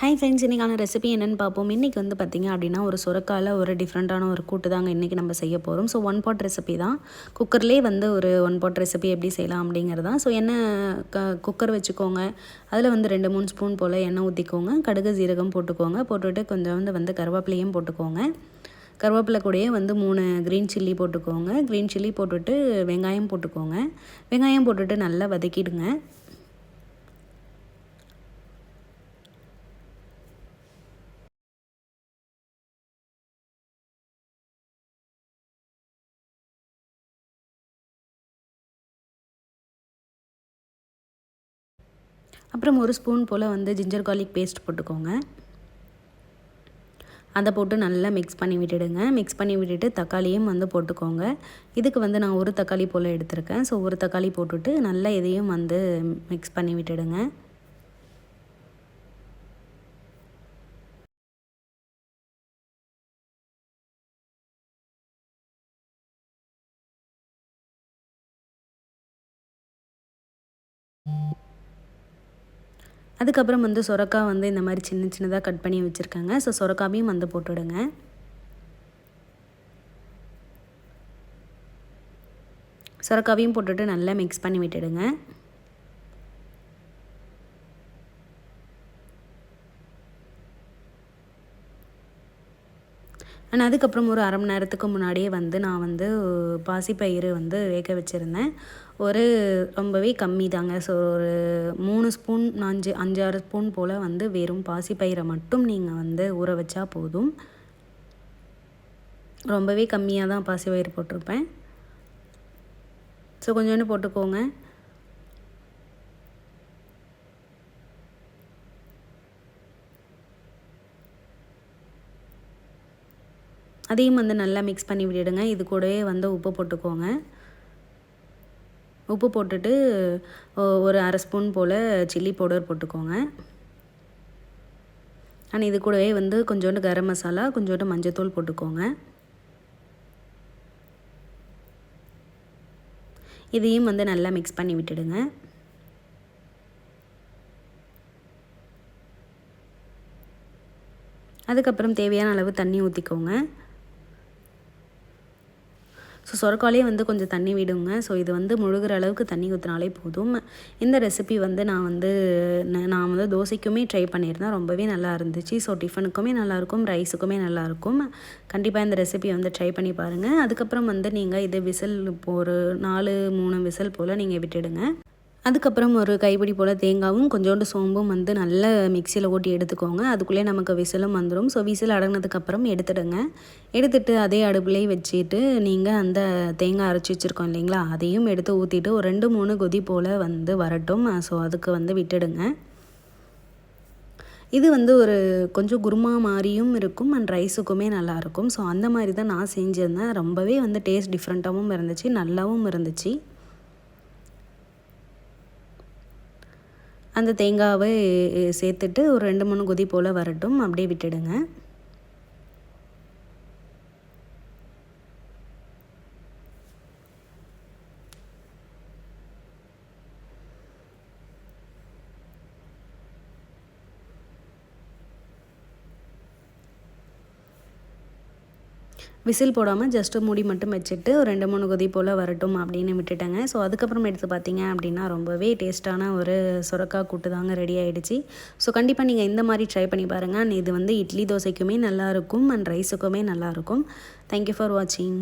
Hi friends இன்றைக்கான recipe என்னென்னு பார்ப்போம். இன்றைக்கி வந்து பார்த்திங்க அப்படின்னா ஒரு சுரக்காயில் ஒரு டிஃப்ரெண்ட்டான ஒரு கூட்டு தாங்க இன்றைக்கி நம்ம செய்ய போகிறோம் ஸோ ஒன் பாட் ரெசிபி தான். குக்கர்லேயே வந்து ஒரு ஒன் பாட் ரெசிபி எப்படி செய்யலாம் அப்படிங்கிறது தான் ஸோ எண்ணெய் க குக்கர் வச்சுக்கோங்க. அதில் வந்து ரெண்டு மூணு ஸ்பூன் போல் எண்ணெய் ஊற்றிக்கோங்க கடுகு ஜீரகம் போட்டுக்கோங்க. போட்டுவிட்டு கொஞ்சம் வந்து வந்து கருவேப்பிலையும் போட்டுக்கோங்க. கருவேப்பிலை கூடயே வந்து மூணு க்ரீன் சில்லி போட்டுக்கோங்க. க்ரீன் சில்லி போட்டுவிட்டு வெங்காயம் போட்டுக்கோங்க. வெங்காயம் போட்டுவிட்டு நல்லா வதக்கிடுங்க. அப்புறம் ஒரு ஸ்பூன் போல் வந்து ஜிஞ்சர் கார்லிக் பேஸ்ட் போட்டுக்கோங்க. அதை போட்டு நல்லா மிக்ஸ் பண்ணி விட்டுடுங்க. மிக்ஸ் பண்ணி விட்டுட்டு தக்காளியும் வந்து போட்டுக்கோங்க. இதுக்கு வந்து நான் ஒரு தக்காளி போல் எடுத்திருக்கேன். ஸோ ஒரு தக்காளி போட்டுட்டு நல்லா இதையும் வந்து மிக்ஸ் பண்ணி விட்டுடுங்க. அதுக்கப்புறம் வந்து சொரக்காய் வந்து இந்த மாதிரி சின்ன சின்னதாக கட் பண்ணி வச்சுருக்காங்க. ஸோ சுரக்காவையும் வந்து போட்டுவிடுங்க சொரக்காவையும் போட்டுட்டு நல்லா மிக்ஸ் பண்ணி விட்டுடுங்க. அண்ட் அதுக்கப்புறம் ஒரு அரை மணி நேரத்துக்கு முன்னாடியே வந்து நான் வந்து பாசிப்பயிறு வந்து வேக வச்சுருந்தேன். ஒரு ரொம்பவே கம்மி தாங்க. ஸோ ஒரு மூணு ஸ்பூன் அஞ்சு அஞ்சாறு ஸ்பூன் போல் வந்து வெறும் பாசிப்பயிரை மட்டும் நீங்கள் வந்து ஊற வச்சா போதும். ரொம்பவே கம்மியாக தான் பாசிப்பயிறு போட்டிருப்பேன். ஸோ கொஞ்சோண்டு போட்டுக்கோங்க. அதையும் வந்து நல்லா மிக்ஸ் பண்ணி விட்டுடுங்க. இது கூடவே வந்து உப்பு போட்டுக்கோங்க. உப்பு போட்டுட்டு ஒரு அரை ஸ்பூன் போல் சில்லி பவுடர் போட்டுக்கோங்க. அண்ட் இது கூடவே வந்து கொஞ்சோண்டு கரம் மசாலா கொஞ்சோண்டு மஞ்சத்தூள் போட்டுக்கோங்க. இதையும் வந்து நல்லா மிக்ஸ் பண்ணி விட்டுடுங்க. அதுக்கப்புறம் தேவையான அளவு தண்ணி ஊற்றிக்கோங்க ஸோ சொரக்காலே வந்து கொஞ்சம் தண்ணி விடுங்க. ஸோ இது வந்து முழுகிற அளவுக்கு தண்ணி ஊற்றினாலே போதும். இந்த ரெசிபி வந்து நான் வந்து நான் வந்து தோசைக்குமே ட்ரை பண்ணியிருந்தேன். ரொம்பவே நல்லா இருந்துச்சு. ஸோ டிஃபனுக்குமே நல்லாயிருக்கும் ரைஸுக்குமே நல்லாயிருக்கும் கண்டிப்பாக இந்த ரெசிபி வந்து ட்ரை பண்ணி பாருங்கள் அதுக்கப்புறம் வந்து நீங்கள் இது விசில் ஒரு நாலு மூணு விசில் போல் நீங்கள் விட்டுடுங்க. அதுக்கப்புறம் ஒரு கைப்பிடி போல் தேங்காவும் கொஞ்சோண்டு சோம்பும் வந்து நல்ல மிக்சியில் ஓட்டி எடுத்துக்கோங்க. அதுக்குள்ளே நமக்கு விசிலும் வந்துடும் ஸோ விசில் அடங்கினதுக்கப்புறம் எடுத்துடுங்க. எடுத்துட்டு அதே அடுப்புலேயே வச்சுட்டு நீங்கள் அந்த தேங்காய் அரைச்சி வச்சுருக்கோம் இல்லைங்களா? அதையும் எடுத்து ஊற்றிட்டு ஒரு ரெண்டு மூணு கொதி போல் வந்து வரட்டும். ஸோ அதுக்கு வந்து விட்டுடுங்க. இது வந்து ஒரு கொஞ்சம் குருமா மாதிரியும் இருக்கும் அண்ட் ரைஸுக்குமே நல்லாயிருக்கும் ஸோ அந்த மாதிரி தான் நான் செஞ்சுருந்தேன். ரொம்பவே வந்து டேஸ்ட் டிஃப்ரெண்ட்டாகவும் இருந்துச்சு நல்லாவும் இருந்துச்சு. அந்த தேங்காவை சேர்த்துட்டு ஒரு ரெண்டு மூணு கொதி போல் வரட்டும். அப்படியே விட்டுடுங்க. விசில் போடாமல் ஜஸ்ட்டு மூடி மட்டும் வச்சுட்டு ஒரு ரெண்டு மூணு கொதி போல் வரட்டும் அப்படின்னு விட்டுட்டேங்க. ஸோ அதுக்கப்புறம் எடுத்து பார்த்தீங்க அப்படின்னா ரொம்பவே டேஸ்ட்டான ஒரு சுரக்காய் கூட்டு தாங்க ரெடி ஆகிடுச்சு ஸோ கண்டிப்பாக நீங்கள் இந்த மாதிரி ட்ரை பண்ணி பாருங்கள் இது வந்து இட்லி தோசைக்குமே நல்லாயிருக்கும் அண்ட் ரைஸுக்குமே நல்லாயிருக்கும் தேங்க்யூ ஃபார் வாட்சிங்